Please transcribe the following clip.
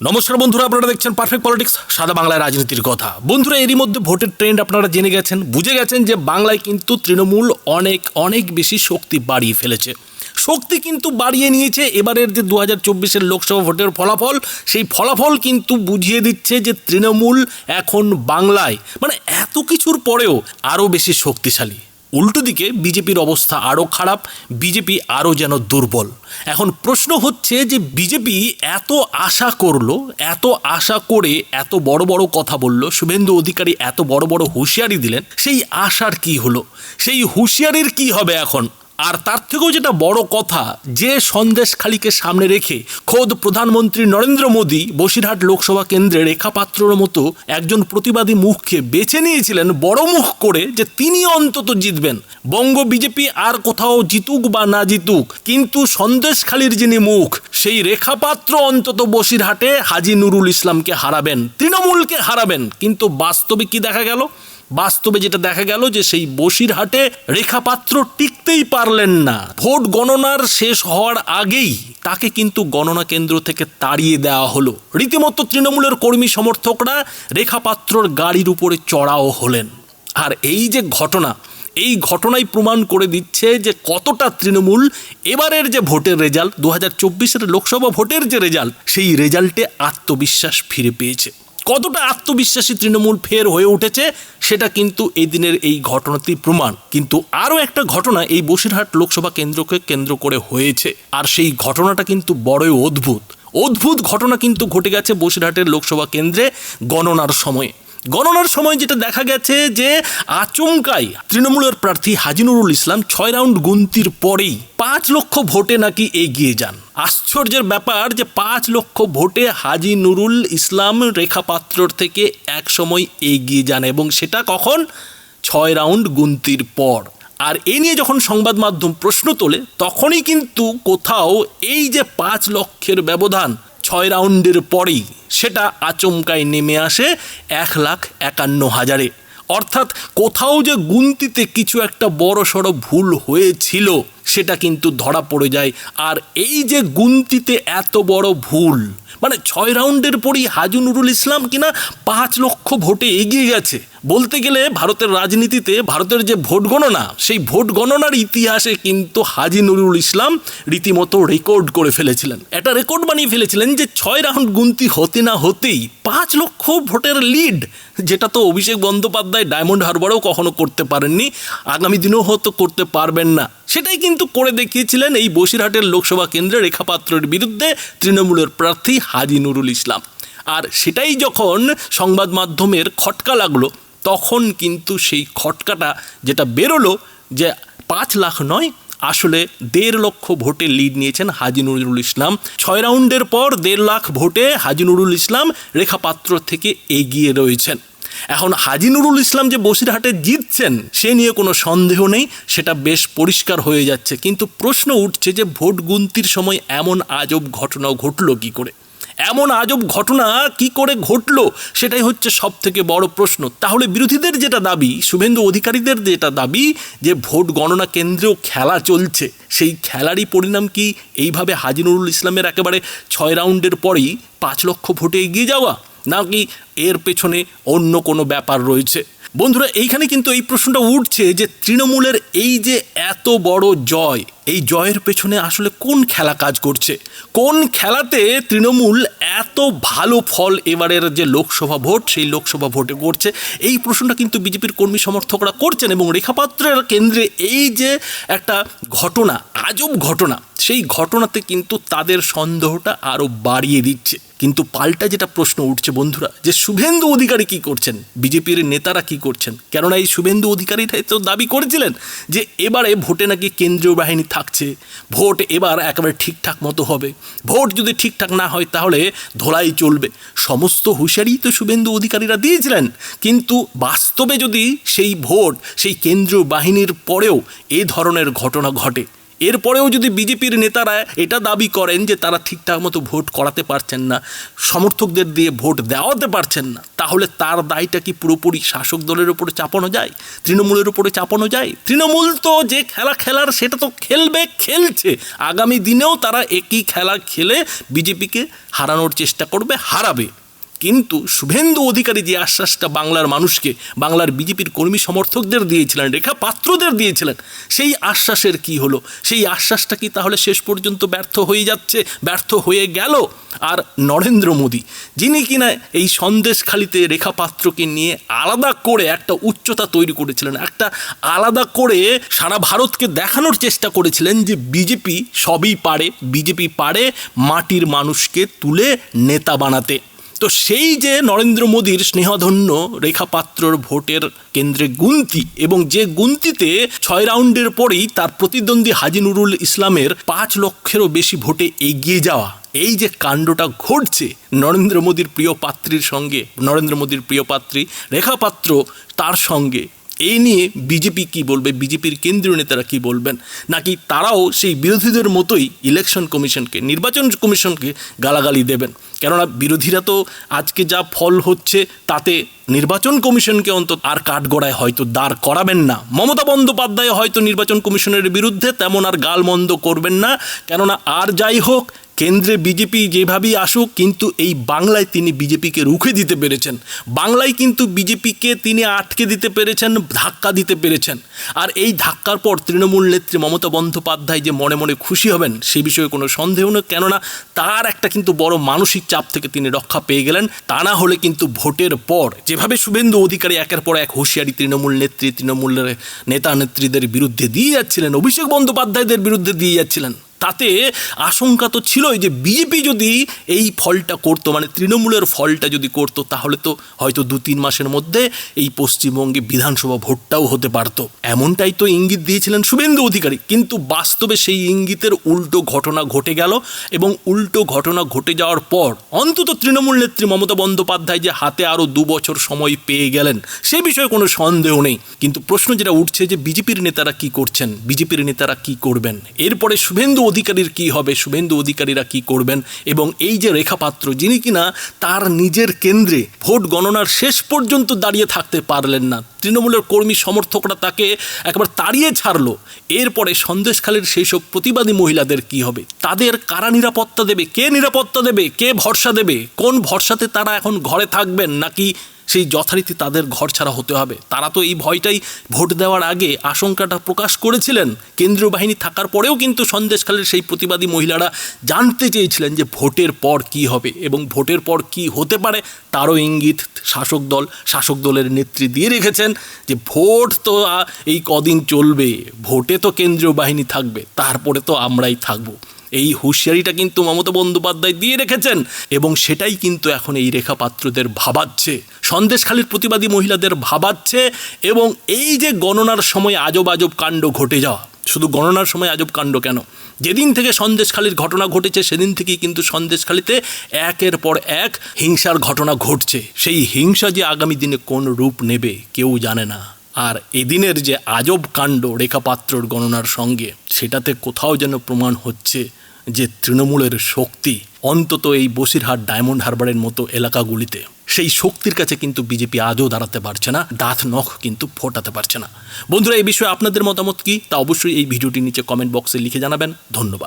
নমস্কার বন্ধুরা, আপনারা দেখছেন পারফেক্ট পলিটিক্স সাদা বাংলায় রাজনীতির কথা। বন্ধুরা, এরই মধ্যে ভোটের ট্রেন্ড আপনারা জেনে গেছেন। বুঝে গেছেন যে বাংলায় কিন্তু তৃণমূল অনেক অনেক বেশি শক্তি বাড়িয়ে ফেলেছে। শক্তি কিন্তু বাড়িয়ে নিয়েছে, এবারের যে দু হাজার চব্বিশের লোকসভা ভোটের ফলাফল, সেই ফলাফল কিন্তু বুঝিয়ে দিচ্ছে যে তৃণমূল এখন বাংলায়। মানে এত কিছুর পরেও আরও বেশি শক্তিশালী। উল্টো দিকে বিজেপির অবস্থা আরও খারাপ, বিজেপি আরও যেন দুর্বল। এখন প্রশ্ন হচ্ছে যে বিজেপি এত আশা করল, এত আশা করে এত বড় বড় কথা বলল, শুভেন্দু অধিকারী এত বড় বড় হুঁশিয়ারি দিলেন, সেই আশার কি হলো? সেই হুঁশিয়ারির কি হবে এখন? আর তার থেকেও যেটা বড় কথা, যে সন্দেশখালীকে সামনে রেখে খোদ প্রধানমন্ত্রী নরেন্দ্র মোদী বসিরহাট লোকসভা কেন্দ্রে রেখা পাত্রর মতো একজন প্রতিবাদী মুখকে বেছে নিয়েছিলেন, বড় মুখ করে যে তিনি অন্তত জিতবেন। বঙ্গ বিজেপি আর কোথাও জিতুক বা না জিতুক, কিন্তু সন্দেশখালীর যিনি মুখ, সেই রেখাপাত্র অন্তত বসিরহাটে হাজি নুরুল ইসলামকে হারাবেন, তৃণমূলকে হারাবেন। কিন্তু বাস্তবে কি দেখা গেল? বাস্তবে যেটা দেখা গেল যে সেই বসিরহাটে রেখাপাত্র টিকতেই পারলেন না। ভোট গণনার শেষ হওয়ার আগেই তাকে কিন্তু গণনা কেন্দ্র থেকে তাড়িয়ে দেওয়া হলো। রীতিমতো তৃণমূলের কর্মী সমর্থকরা রেখাপাত্রর গাড়ির উপরে চড়াও হলেন। আর এই যে ঘটনা, এই ঘটনাই প্রমাণ করে দিচ্ছে যে কতটা তৃণমূল এবারের যে ভোটের রেজাল্ট, দু হাজার লোকসভা ভোটের যে রেজাল্ট, সেই রেজাল্টে আত্মবিশ্বাস ফিরে পেয়েছে। কতটা আত্মবিশ্বাসী তৃণমূল ফের হয়ে উঠেছে, সেটা কিন্তু এই দিনের এই ঘটনাতেই প্রমাণ। কিন্তু আরও একটা ঘটনা এই বসিরহাট লোকসভা কেন্দ্রকে কেন্দ্র করে হয়েছে। আর সেই ঘটনাটা কিন্তু বড়ই অদ্ভুত। অদ্ভুত ঘটনা কিন্তু ঘটে গেছে বসিরহাটের লোকসভা কেন্দ্রে গণনার সময়ে। গণনার সময় যেটা দেখা গেছে যে আচমকাই তৃণমূলের প্রার্থী হাজিনুরুল ইসলাম ছয় রাউন্ড গুনতির পরেই পাঁচ লক্ষ ভোটে নাকি এগিয়ে যান। আশ্চর্যের ব্যাপার যে পাঁচ লক্ষ ভোটে হাজি নুরুল ইসলাম রেখাপাত্রর থেকে এক সময় এগিয়ে যান এবং সেটা কখন? ছয় রাউন্ড গুনতির পর। আর এ নিয়ে যখন সংবাদ মাধ্যম প্রশ্ন তোলে, তখনই কিন্তু কোথাও এই যে পাঁচ লক্ষের ব্যবধান ছয় রাউন্ডের পরেই সেটা আচমকায় নেমে আসে এক লাখ একান্ন হাজারে। অর্থাৎ কোথাও যে গুনতিতে কিছু একটা বড় সড়ো ভুল হয়েছিল, সেটা কিন্তু ধরা পড়ে যায়। আর এই যে গুনতিতে এত বড় ভুল মানে ছয় রাউন্ডের পরই হাজু নুরুল ইসলাম কিনা পাঁচ লক্ষ ভোটে এগিয়ে গেছে। বলতে গেলে ভারতের রাজনীতিতে ভারতের যে ভোট গণনা, সেই ভোট গণনার ইতিহাসে কিন্তু হাজি নুরুল ইসলাম রীতিমতো রেকর্ড করে ফেলেছিলেন। একটা রেকর্ড বানিয়ে ফেলেছিলেন যে ছয় রাউন্ড গুনতি হতে না হতেই পাঁচ লক্ষ ভোটের লিড যেটা তো অভিষেক বন্দ্যোপাধ্যায় ডায়মন্ড হারবারেও কখনো করতে পারেননি, আগামী দিনেও হয়তো করতে পারবেন না। সেটাই কিন্তু করে দেখিয়েছিলেন এই বসিরহাটের লোকসভা কেন্দ্রে রেখাপাত্রের বিরুদ্ধে তৃণমূলের প্রার্থী হাজি নুরুল ইসলাম। আর সেটাই যখন সংবাদ মাধ্যমের খটকা লাগল, তখন কিন্তু সেই খটকাটা যেটা বেরোলো যে পাঁচ লাখ নয় আসলে দেড় লক্ষ ভোটে লিড নিয়েছেন হাজি নুরুল ইসলাম। ছয় রাউন্ডের পর দেড় লাখ ভোটে হাজি নুরুল ইসলাম রেখাপাত্র থেকে এগিয়ে রয়েছেন। এখন হাজি নুরুল ইসলাম যে বসিরহাটে জিতছেন, সে নিয়ে কোনো সন্দেহ নেই, সেটা বেশ পরিষ্কার হয়ে যাচ্ছে। কিন্তু প্রশ্ন উঠছে যে ভোট গুনতির সময় এমন আজব ঘটনা ঘটল কী করে? এমন আজব ঘটনা কি করে ঘটলো সেটাই হচ্ছে সব থেকে বড় প্রশ্ন। তাহলে বিরোধীদের যেটা দাবি, শুভেন্দু অধিকারীদের যেটা দাবি যে ভোট গণনা কেন্দ্রেও খেলা চলছে, সেই খেলারই পরিণাম কি এইভাবে হাজিনুরুল ইসলামের একেবারে ছয় রাউন্ডের পরেই পাঁচ লক্ষ ভোটে এগিয়ে যাওয়া, নাকি এর পেছনে অন্য কোনো ব্যাপার রয়েছে? বন্ধুরা, এইখানে কিন্তু এই প্রশ্নটা উঠছে যে তৃণমূলের এই যে এত বড় জয় এই জয়ের পেছনে আসলে কোন খেলা কাজ করছে? কোন খেলাতে তৃণমূল এত ভালো ফল এবারের যে লোকসভা ভোট, সেই লোকসভা ভোটে করছে? এই প্রশ্নটা কিন্তু বিজেপির কর্মী সমর্থকরা করছেন এবং রেখাপাত্রের কেন্দ্রে এই যে একটা ঘটনা, আজব ঘটনা, সেই ঘটনাতে কিন্তু তাদের সন্দেহটা আরও বাড়িয়ে দিচ্ছে। কিন্তু পাল্টা যেটা প্রশ্ন উঠছে বন্ধুরা, যে শুভেন্দু অধিকারী কি করছেন? বিজেপির নেতারা কি করছেন? কেননা এই শুভেন্দু অধিকারীটাই তো দাবি করেছিলেন যে এবারে ভোটে নাকি কেন্দ্রীয় বাহিনী থাকছে, ভোট এবার একেবারে ঠিকঠাক মতো হবে। ভোট যদি ঠিকঠাক না হয় তাহলে ধোলাই চলবে। সমস্ত হুঁশিয়ারি তো শুভেন্দু অধিকারীরা দিয়েছিলেন, কিন্তু বাস্তবে যদি সেই ভোট, সেই কেন্দ্রীয় বাহিনীর পরেও এ ধরনের ঘটনা ঘটে এরপরেও যদি বিজেপির নেতারা এটা দাবি করেন যে তারা ঠিকঠাক মতো ভোট করাতে পারছেন না, সমর্থকদের দিয়ে ভোট দেওয়াতে পারছেন না, তাহলে তার দায়টা কি পুরোপুরি শাসক দলের উপরে চাপানো যায়? তৃণমূলের উপরে চাপানো যায়? তৃণমূল তো যে খেলা খেলার, সেটা তো খেলবে, খেলছে। আগামী দিনেও তারা একই খেলা খেলে বিজেপিকে হারানোর চেষ্টা করবে, হারাবে। কিন্তু শুভেন্দু অধিকারী যে আশ্বাসটা বাংলার মানুষকে, বাংলার বিজেপির কর্মী সমর্থকদের দিয়েছিলেন, রেখা পাত্রদের দিয়েছিলেন, সেই আশ্বাসের কি হলো? সেই আশ্বাসটা কি তাহলে শেষ পর্যন্ত ব্যর্থ হয়ে যাচ্ছে, ব্যর্থ হয়ে গেল? আর নরেন্দ্র মোদী, যিনি কিনা এই সন্দেশখালিতে রেখা পাত্রকে নিয়ে আলাদা করে একটা উচ্চতা তৈরি করেছিলেন, একটা আলাদা করে সারা ভারতকে দেখানোর চেষ্টা করেছিলেন যে বিজেপি সবই পারে, বিজেপি পারে মাটির মানুষকে তুলে নেতা বানাতে। তো সেই যে নরেন্দ্র মোদীর স্নেহধন্য রেখা পাত্রর ভোটের কেন্দ্রে গুন্তি এবং যে গুন্তিতে ছয় রাউন্ডের পরেই তার প্রতিদ্বন্দ্বী হাজি নুরুল ইসলামের পাঁচ লক্ষেরও বেশি ভোটে এগিয়ে যাওয়া, এই যে কাণ্ডটা ঘটছে নরেন্দ্র মোদীর প্রিয় পাত্রীর সঙ্গে, নরেন্দ্র মোদীর প্রিয় পাত্রী রেখা পাত্র তার সঙ্গে এই নিয়ে বিজেপি কি বলবে? বিজেপির কেন্দ্রীয় নেতারা কি বলবেন? নাকি তারাও সেই বিরোধীদের মতোই ইলেকশন কমিশনকে নির্বাচন কমিশনকে গালাগালি দেবেন? কেননা বিরোধীরা তো আজকে যা ফল হচ্ছে তাতে নির্বাচন কমিশনকে অন্তত আর কাঠগড়ায় হয়তো দাঁড় করাবেন না। মমতা বন্দ্যোপাধ্যায় হয়তো নির্বাচন কমিশনের বিরুদ্ধে তেমন আর গালমন্দ করবেন না। কেননা আর যাই হোক, কেন্দ্রে বিজেপি যেভাবেই আসুক, কিন্তু এই বাংলায় তিনি বিজেপিকে রুখে দিতে পেরেছেন। বাংলায় কিন্তু বিজেপিকে তিনি আটকে দিতে পেরেছেন, ধাক্কা দিতে পেরেছেন। আর এই ধাক্কার পর তৃণমূল নেত্রী মমতা বন্দ্যোপাধ্যায় যে মনে মনে খুশি হবেন, সে বিষয়ে কোনো সন্দেহ নেই। কেননা তার একটা কিন্তু বড় মানসিক চাপ থেকে তিনি রক্ষা পেয়ে গেলেন। তা না হলে কিন্তু ভোটের পর যেভাবে শুভেন্দু অধিকারী একের পর এক হুঁশিয়ারি তৃণমূল নেত্রী, তৃণমূলের নেতা নেত্রীদের বিরুদ্ধে দিয়ে যাচ্ছিলেন, অভিষেক বন্দ্যোপাধ্যায়দের বিরুদ্ধে দিয়ে যাচ্ছিলেন। তাতে আশঙ্কা তো ছিলই যে বিজেপি যদি এই ফলটা করতো মানে তৃণমূলের ফলটা যদি করতো, তাহলে তো হয়তো দু তিন মাসের মধ্যে এই পশ্চিমবঙ্গে বিধানসভা ভোটটাও হতে পারতো। এমনটাই তো ইঙ্গিত দিয়েছিলেন শুভেন্দু অধিকারী। কিন্তু বাস্তবে সেই ইঙ্গিতের উল্টো ঘটনা ঘটে গেল এবং উল্টো ঘটনা ঘটে যাওয়ার পর অন্তত তৃণমূল নেত্রী মমতা বন্দ্যোপাধ্যায় যে হাতে আরও দু বছর সময় পেয়ে গেলেন, সে বিষয়ে কোনো সন্দেহ নেই। কিন্তু প্রশ্ন যেটা উঠছে যে বিজেপির নেতারা কি করছেন? বিজেপির নেতারা কি করবেন? এরপরে শুভেন্দু অধিকারীর কি হবে, শুভেন্দু অধিকারীরা কি করবেন? এবং এই যে রেখাপাত্র, যিনি কিনা তার নিজের কেন্দ্রে ভোট গণনার শেষ পর্যন্ত দাঁড়িয়ে থাকতে পারলেন না। তৃণমূলের কর্মী সমর্থকরা তাকে একবার তাড়িয়ে ছাড়লো। এরপরে সন্দেশখালীর সেই সব প্রতিবাদী মহিলাদের কি হবে? তাদের কারা নিরাপত্তা দেবে? কে নিরাপত্তা দেবে? কে ভরসা দেবে? কোন ভরসাতে তারা এখন ঘরে থাকবেন? নাকি সেই যথারীতি তাদের ঘর ছাড়া হতে হবে। তারা তো এই ভয়টাই ভোট দেওয়ার আগে আশঙ্কাটা প্রকাশ করেছিলেন। কেন্দ্রীয় বাহিনী থাকার পরেও কিন্তু সন্দেশখালের সেই প্রতিবাদী মহিলারা জানতে চেয়েছিলেন যে ভোটের পর কি হবে এবং ভোটের পর কি হতে পারে। তারও ইঙ্গিত শাসক দল, শাসক দলের নেত্রী দিয়ে রেখেছেন যে ভোট তো এই কদিন চলবে। ভোটে তো কেন্দ্রীয় বাহিনী থাকবে, তারপরে তো আমরাই থাকব। এই হুঁশিয়ারিটা কিন্তু মমতা বন্দ্যোপাধ্যায় দিয়ে রেখেছেন এবং সেটাই কিন্তু এখন এই রেখাপাত্রদের ভাবাচ্ছে, সন্দেশখালীর প্রতিবাদী মহিলাদের ভাবাচ্ছে এবং এই যে গণনার সময় আজব আজব কাণ্ড ঘটে যাওয়া, শুধু গণনার সময় আজব কাণ্ড কেন? যেদিন থেকে সন্দেশখালীর ঘটনা ঘটেছে, সেদিন থেকেই কিন্তু সন্দেশখালীতে একের পর এক হিংসার ঘটনা ঘটছে। সেই হিংসা যে আগামী দিনে কোন রূপ নেবে কেউ জানে না। আর এদিনের যে আজব কাণ্ড রেখাপাত্রর গণনার সঙ্গে, সেটাতে কোথাও যেন প্রমাণ হচ্ছে যে তৃণমূলের শক্তি অন্তত এই বসিরহাট ডায়মন্ড হারবারের মতো এলাকাগুলিতে, সেই শক্তির কাছে কিন্তু বিজেপি আজও দাঁড়াতে পারছে না দাঁত নখ কিন্তু ফোটাতে পারছে না। বন্ধুরা, এই বিষয়ে আপনাদের মতামত কি? তা অবশ্যই এই ভিডিওটি নিচে কমেন্ট বক্সে লিখে জানাবেন। ধন্যবাদ।